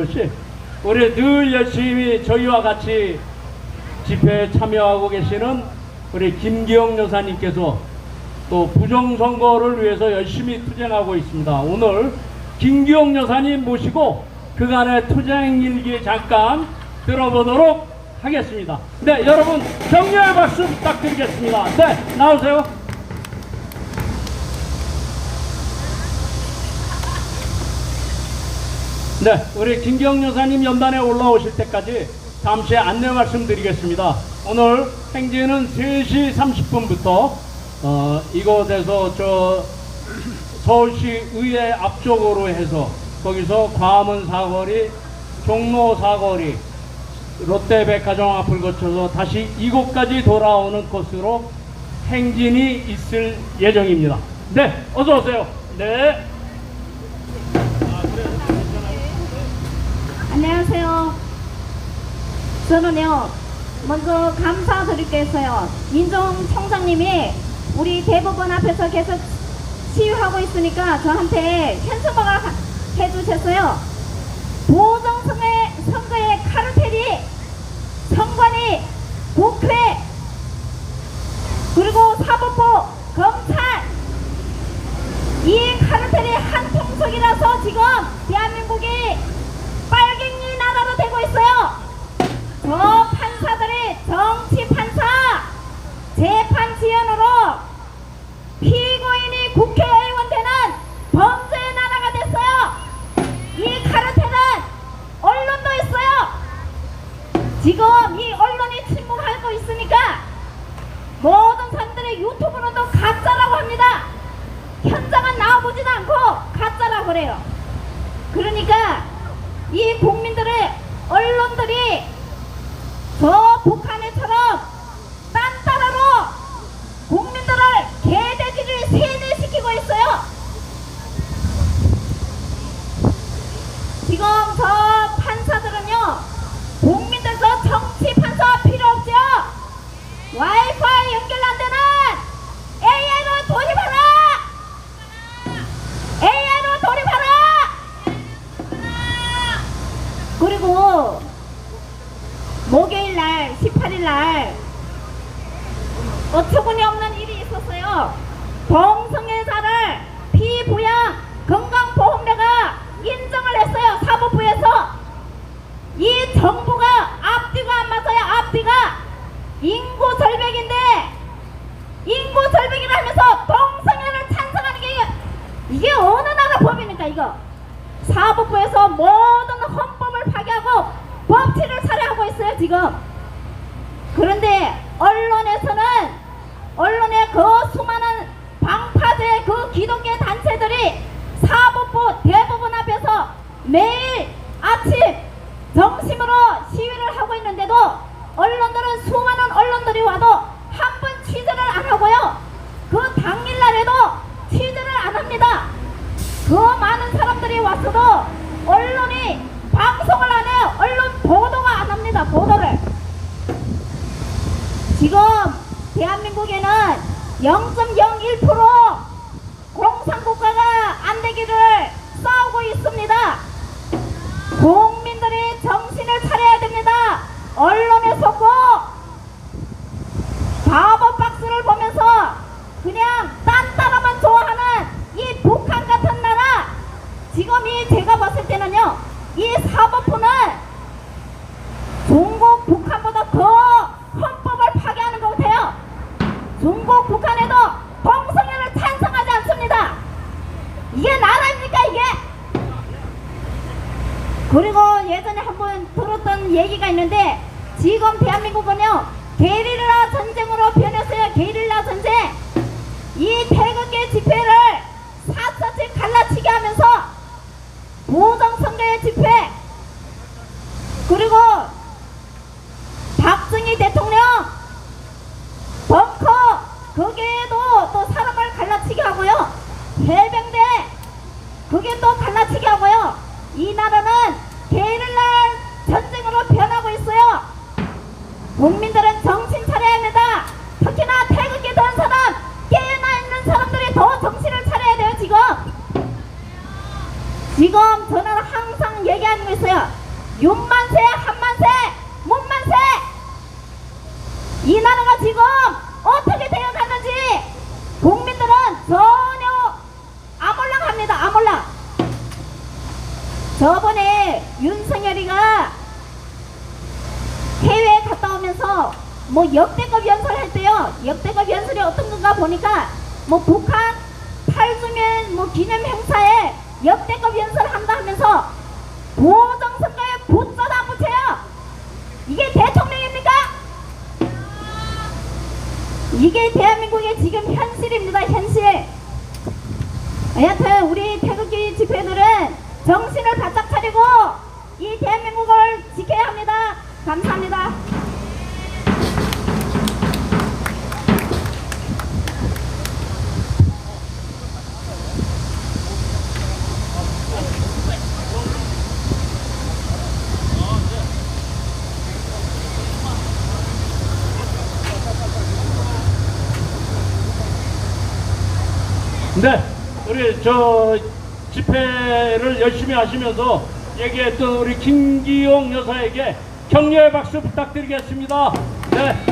것이 우리 늘 열심히 저희와 같이 집회에 참여하고 계시는 우리 김기영 여사님께서 또 부정선거를 위해서 열심히 투쟁하고 있습니다. 오늘 김기영 여사님 모시고 그간의 투쟁 일기 잠깐 들어보도록 하겠습니다. 네, 여러분 격려의 박수 부탁드리겠습니다. 네, 나오세요. 네, 우리 김기영 여사님 연단에 올라오실 때까지 잠시 안내 말씀드리겠습니다. 오늘 행진은 3시 30분부터 어, 이곳에서 저 서울시 의회 앞쪽으로 해서 거기서 과문 사거리, 종로 사거리, 롯데백화점 앞을 거쳐서 다시 이곳까지 돌아오는 코스로 행진이 있을 예정입니다. 네, 어서 오세요. 네. 안녕하세요. 저는요, 먼저 감사드리겠어요. 민정청장님이 우리 대법원 앞에서 계속 시위하고 있으니까 저한테 현수막을 하- 해주셨어요. 보정선거의 선거의 카르텔이 선관위, 국회, 그리고 사법부, 검찰, 이 카르텔이 한 통속이라서 지금 대한민국이 빨갱이 나라로 되고 있어요. 저 판사들이 정치 판사 재판 지연으로 피고인이 국회의원 되는 범죄 나라가 됐어요. 이 카르텔은 언론도 있어요. 지금 이 언론이 침묵하고 있으니까 모든 사람들이 유튜브로도 가짜라고 합니다. 현장은 나와보지도 않고 가짜라고 그래요. 그러니까 이 국민들의 언론들이 저 북한애처럼 딴따라로 국민들을 개돼지를 세뇌시키고 있어요. 지금 저 어처구니 없는 일이 있었어요. 동성애자를 피부양 건강보험료가 인정을 했어요. 사법부에서 이 정부가 앞뒤가 안 맞아요. 앞뒤가 인구 절벽인데 인구 절벽이라 하면서 동성애를 찬성하는 게 이게 어느 나라 법입니까 이거? 사법부에서 모든 헌법을 파괴하고 법치를 살해하고 있어요 지금 그런데 언론에서는 언론의 그 수많은 방파제 그 기독교 단체들이 사법부 대법원 앞에서 매일 아침 정심으로 시위를 하고 있는데도 언론들은 수많은 언론들이 와도 한 번 취재를 안 하고요 그 당일날에도 취재를 안 합니다 그 많은 사람들이 왔어도 언론이 방송을 안 해요. 언론 보도가 안 합니다. 보도를. 지금 대한민국에는 0.01% 공산국가가 안 되기를 싸우고 있습니다. 국민들이 정신을 차려야 됩니다. 언론에 속고 바보 박스를 보면서 그냥 딴 따라만 좋아하는 이 북한 같은 나라 지금 이 제가 봤을 때는요 이 사법부는 중국 북한보다 더 헌법을 파괴하는 것 같아요 중국 북한에도 동성애를 찬성하지 않습니다 이게 나라입니까 이게 그리고 예전에 한번 얘기가 있는데 지금 대한민국은요 게릴라 전쟁으로 변했어요. 게릴라 전쟁. 이 태극기 집회를 샅샅이 갈라치게 하면서 부정선거의 집회. 그리고 박정희 대통령 벙커 거기에도 또 사람을 갈라치게 하고요. 해병대 그게 또 갈라치게 하고요. 이 나라는 게릴라 전쟁으 있어요 국민들은 정신 차려야 합니다. 특히나 태극기 든 사람, 깨어나 있는 사람들이 더 정신을 차려야 돼요, 지금. 지금 저는 항상 얘기하는 거 있어요. 육만세, 한만세, 문만세. 이 나라가 지금 어떻게 되어가는지 국민들은 전혀 아몰락합니다. 아몰락. 저번에 윤석열이가 해외에 갔다 오면서 뭐 역대급 연설할 때요. 역대급 연설이 어떤 건가 보니까 뭐 북한 8주년 뭐 기념 행사에 역대급 연설한다 하면서 보정선거에 붙여도 안 붙여요. 이게 대통령입니까? 이게 대한민국의 지금 현실입니다. 현실. 여하튼 우리 태극기 집회들은 정신을 바짝 차리고 이 대한민국을 지켜야 합니다. 감사합니다. 네, 우리 저 집회를 열심히 하시면서 얘기했던 우리 김기용 여사에게 격려의 박수 부탁드리겠습니다. 네.